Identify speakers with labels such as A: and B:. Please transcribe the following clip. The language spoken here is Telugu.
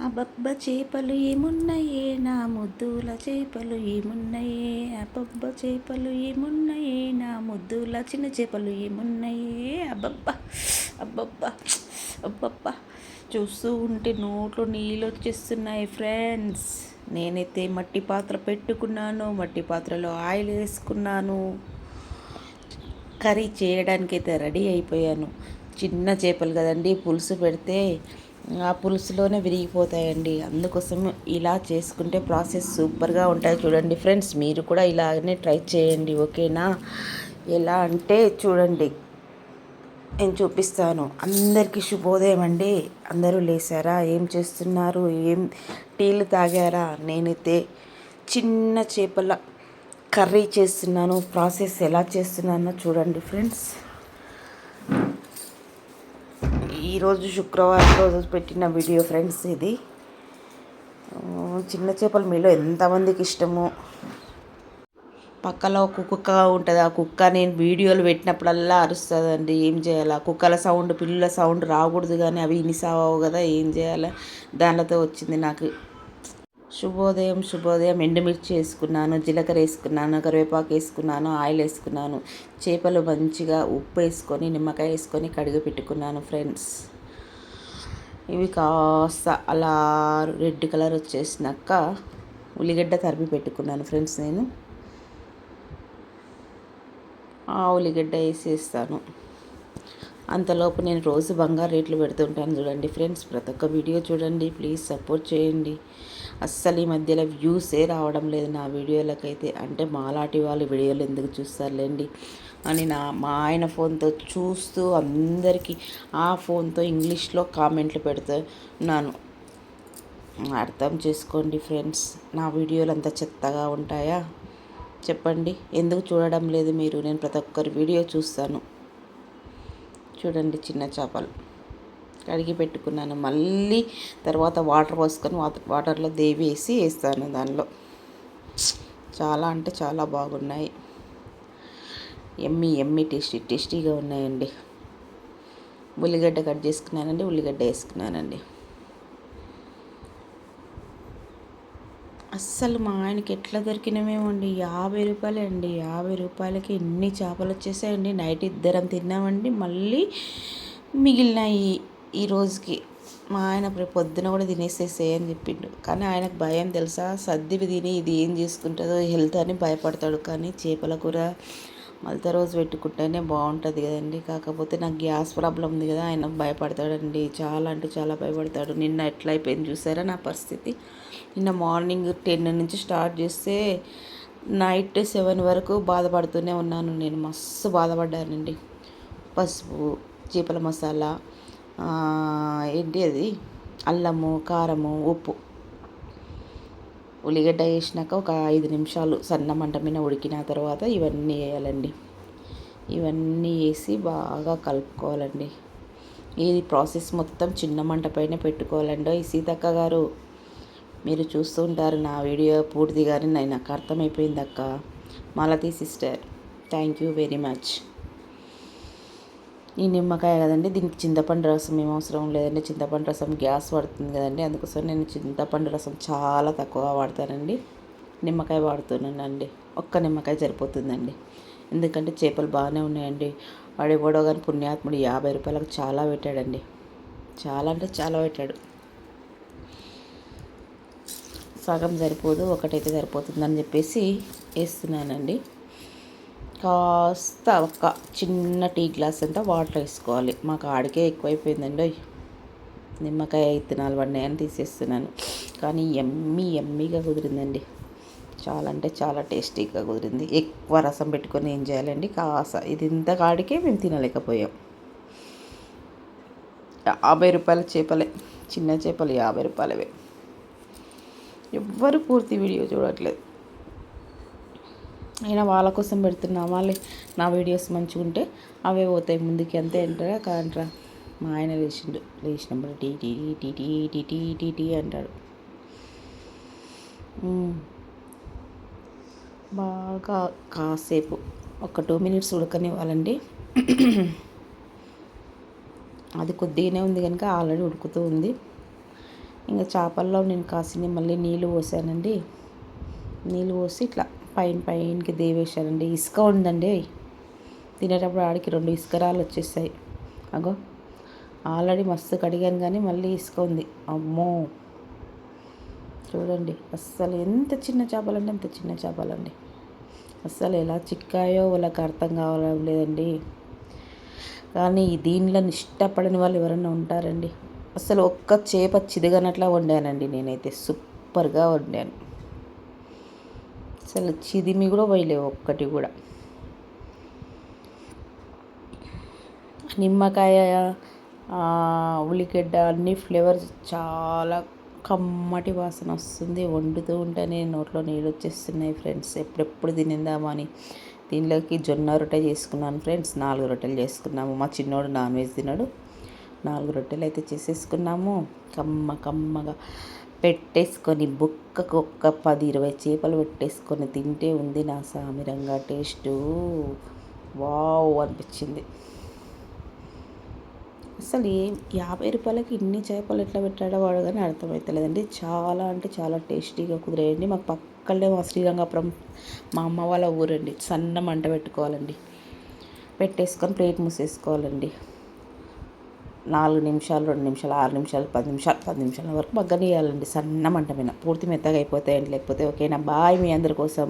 A: అబ్బబ్బ చేపలు ఏమున్నాయే? నా ముద్దుల చేపలు ఏమున్నాయే? అబ్బబ్బ చేపలు ఏమున్నాయే? నా ముద్దుల చిన్న చేపలు ఏమున్నాయే? అబ్బబ్బ అబ్బబ్బ అబ్బబ్బ. చూస్తూ ఉంటే నోట్లో నీళ్ళు వచ్చేస్తున్నాయి ఫ్రెండ్స్. నేనైతే మట్టి పాత్ర పెట్టుకున్నాను మట్టి పాత్రలో ఆయిల్ వేసుకున్నాను. కర్రీ చేయడానికైతే రెడీ అయిపోయాను. చిన్న చేపలు కదండి పులుసు పెడితే ఆ పులుసులోనే విరిగిపోతాయండి. అందుకోసం ఇలా చేసుకుంటే ప్రాసెస్ సూపర్గా ఉంటాయి చూడండి ఫ్రెండ్స్. మీరు కూడా ఇలాగనే ట్రై చేయండి ఓకేనా? ఎలా అంటే చూడండి నేను చూపిస్తాను. అందరికీ శుభోదయం అండి. అందరూ లేసారా? ఏం చేస్తున్నారు? ఏం టీలు తాగారా? నేనైతే చిన్న చేపల కర్రీ చేస్తున్నాను. ప్రాసెస్ ఎలా చేస్తున్నానో చూడండి ఫ్రెండ్స్. ఈరోజు శుక్రవారం రోజు పెట్టిన వీడియో ఫ్రెండ్స్ ఇది. చిన్న చేపలు మీలో ఎంతమందికి ఇష్టము. పక్కలో ఒక కుక్క ఉంటుంది ఆ కుక్క నేను వీడియోలు పెట్టినప్పుడల్లా అరుస్తుందండి ఏం చేయాలా? కుక్కల సౌండ్ పిల్లల సౌండ్ రాకూడదు కానీ అవి ఇనిసావు కదా ఏం చేయాలా? దానితో వచ్చింది నాకు. శుభోదయం శుభోదయం. ఎండుమిర్చి వేసుకున్నాను జీలకర్ర వేసుకున్నాను కరివేపాకు వేసుకున్నాను ఆయిల్ వేసుకున్నాను. చేపలు మంచిగా ఉప్పు వేసుకొని నిమ్మకాయ వేసుకొని కడిగి పెట్టుకున్నాను ఫ్రెండ్స్. ఇవి కాస్త అలా రెడ్ కలర్ వచ్చేసినాక ఉల్లిగడ్డ తరిపి పెట్టుకున్నాను ఫ్రెండ్స్ నేను. ఆ ఉల్లిగడ్డ వేసేస్తాను. అంతలోపు నేను రోజు బంగారు రేట్లు పెడుతుంటాను చూడండి ఫ్రెండ్స్. ప్రతి ఒక్క వీడియో చూడండి ప్లీజ్ సపోర్ట్ చేయండి. అస్సలు ఈ మధ్యలో వ్యూసే రావడం లేదు నా వీడియోలకైతే. అంటే మాలాంటి వాళ్ళు వీడియోలు ఎందుకు చూస్తారులేండి? అని నా మా ఆయన ఫోన్తో చూస్తూ అందరికీ ఆ ఫోన్తో ఇంగ్లీష్లో కామెంట్లు పెడుతున్నాను. అర్థం చేసుకోండి ఫ్రెండ్స్. నా వీడియోలు అంత చెత్తగా ఉంటాయా? చెప్పండి. ఎందుకు చూడడం లేదు మీరు? నేను ప్రతి ఒక్కరి వీడియో చూస్తాను. చూడండి చిన్న చేపలు. కడిగి పెట్టుకున్నాను. మళ్ళీ తర్వాత వాటర్ పోసుకొని వాటర్లో దేవి వేసి వేస్తాను దానిలో. చాలా అంటే చాలా బాగున్నాయి. ఎమ్మి ఎమ్మి టేస్టీ టేస్టీగా ఉన్నాయండి. ఉల్లిగడ్డ కట్ చేసుకున్నానండి ఉల్లిగడ్డ వేసుకున్నానండి. అస్సలు మా ఆయనకి ఎట్లా దొరికినమేమండి యాభై రూపాయలే అండి యాభై రూపాయలకి ఎన్ని చేపలు వచ్చేసాయండి నైట్ ఇద్దరం తిన్నామండి మళ్ళీ మిగిలినాయి ఈ రోజుకి. మా ఆయన రేపు పొద్దున కూడా తినేసేసే అని చెప్పిండు. కానీ ఆయనకు భయం తెలుసా? సర్దివి తిని ఇది ఏం చేసుకుంటుందో హెల్త్ అని భయపడతాడు. కానీ చేపల కూర మళ్ళీ రోజు పెట్టుకుంటేనే బాగుంటుంది కదండి. కాకపోతే నాకు గ్యాస్ ప్రాబ్లం ఉంది కదా ఆయన భయపడతాడండి. చాలా అంటే చాలా భయపడతాడు. నిన్న ఎట్లా అయిపోయింది చూసారా నా పరిస్థితి? నిన్న మార్నింగ్ టెన్ నుంచి స్టార్ట్ చేస్తే నైట్ సెవెన్ వరకు బాధపడుతూనే ఉన్నాను. నేను మస్తు బాధపడ్డానండి. పసుపు చేపల మసాలా ఏంటి అది? అల్లము కారము ఉప్పు. ఉల్లిగడ్డ వేసినాక ఒక ఐదు నిమిషాలు సన్న మంట మీద ఉడికిన తర్వాత ఇవన్నీ వేయాలండి. ఇవన్నీ వేసి బాగా కలుపుకోవాలండి. ఈ ప్రాసెస్ మొత్తం చిన్న మంట పైన పెట్టుకోవాలండి ఈ సీతక్క గారు మీరు చూస్తుంటారు నా వీడియో పూర్తిగానే నాకు అర్థమైపోయింది అక్క. Malathi sister thank you very much ఈ నిమ్మకాయ కదండి దీనికి చింతపండు రసం ఏం అవసరం లేదండి. చింతపండు రసం గ్యాస్ పడుతుంది కదండి. అందుకోసం నేను చింతపండు రసం చాలా తక్కువగా వాడతానండి. నిమ్మకాయ వాడుతున్నానండి. ఒక్క నిమ్మకాయ సరిపోతుందండి. ఎందుకంటే చేపలు బాగానే ఉన్నాయండి. వాడు ఎవడో కానీ పుణ్యాత్ముడు యాభై రూపాయలకు చాలా పెట్టాడండి. చాలా అంటే చాలా పెట్టాడు. సగం సరిపోదు ఒకటైతే సరిపోతుందని చెప్పేసి వేస్తున్నానండి. కాస్త ఒక చిన్న టీ గ్లాస్ అంతా వాటర్ వేసుకోవాలి. మాకు ఆడికే ఎక్కువైపోయిందండి. నిమ్మకాయ ఇత్తనాలు పడినాయని తీసేస్తున్నాను. కానీ ఎమ్మి ఎమ్మిగా కుదిరిందండి. చాలా అంటే చాలా టేస్టీగా కుదిరింది. ఎక్కువ రసం పెట్టుకొని ఏం చేయాలండి? కాస. ఇది ఇంత కాడికే మేము తినలేకపోయాం. యాభై రూపాయల చేపలే. చిన్న చేపలు యాభై రూపాయలవే. ఎవ్వరు పూర్తి వీడియో చూడట్లేదు. అయినా వాళ్ళ కోసం పెడుతున్నా వాళ్ళే నా వీడియోస్ మంచిగా ఉంటే అవే పోతాయి ముందుకి అంతే అంటారా? కాంట్రా మా ఆయన లేచిండు. లేచినప్పుడు tea tea tea tea tea tea tea tea అంటాడు. బాగా కాసేపు ఒక టూ మినిట్స్ ఉడకనివ్వాలండి. అది కొద్దిగానే ఉంది కనుక ఆల్రెడీ ఉడుకుతూ ఉంది. ఇంకా చేపల్లో నేను కాసిని మళ్ళీ నీళ్ళు పోసానండి. నీళ్ళు పోసి ఇట్లా పైన పైనకి దేవేశానండి ఇసుక ఉందండి. తినేటప్పుడు ఆడికి రెండు ఇసుకరాలు వచ్చేసాయి. అగో ఆల్రెడీ మస్తు కడిగాను కానీ మళ్ళీ ఇసుక ఉంది. అమ్మో! చూడండి అస్సలు ఎంత చిన్న చేపలండి ఎంత చిన్న చేపలండి. అస్సలు ఎలా చిక్కాయో వాళ్ళకి అర్థం కావడం లేదండి. కానీ దీనిలో ఇష్టపడని వాళ్ళు ఎవరైనా ఉంటారండి. అసలు ఒక్క చేప చిదిగనట్లా వండానండి నేనైతే. సూపర్గా వండాను. అసలు చిదిమి కూడా పోయలేవు ఒక్కటి కూడా. నిమ్మకాయ ఉల్లిగడ్డ అన్ని ఫ్లేవర్స్ చాలా కమ్మటి వాసన వస్తుంది. వండుతూ ఉంటేనే నోట్లో నీళ్ళు వచ్చేస్తున్నాయి ఫ్రెండ్స్. ఎప్పుడెప్పుడు తినిందామని దీనిలోకి జొన్న రొట్టె చేసుకున్నాను ఫ్రెండ్స్. నాలుగు రొట్టెలు చేసుకున్నాము. మా చిన్నోడు నాన్ వెజ్ తిన్నాడు నాలుగు రొట్టెలు అయితే చేసేసుకున్నాము. కమ్మ కమ్మగా పెట్టేసుకొని బుక్కకు ఒక్క పది ఇరవై చేపలు పెట్టేసుకొని తింటే ఉంది నా సామిరంగా టేస్టు. వావ్ అనిపించింది. అసలు ఏం యాభై రూపాయలకి ఇన్ని చేపలు ఎట్లా పెట్టాడో వాడు కానీ అర్థమవుతలేదండి చాలా అంటే చాలా టేస్టీగా కుదిరేయండి. మాకు పక్కనే మా శ్రీరంగపురం మా అమ్మ వాళ్ళ ఊరండి. సన్న మంట పెట్టుకోవాలండి. పెట్టేసుకొని ప్లేట్ మూసేసుకోవాలండి. నాలుగు నిమిషాలు రెండు నిమిషాలు ఆరు నిమిషాలు పది నిమిషాలు పది నిమిషాల వరకు మగ్గనియాలండి సన్న మంట మీద. పూర్తి మెత్తగా అయిపోతాయండి. లేకపోతే ఓకేనా బాయ్ మీ అందరి కోసం.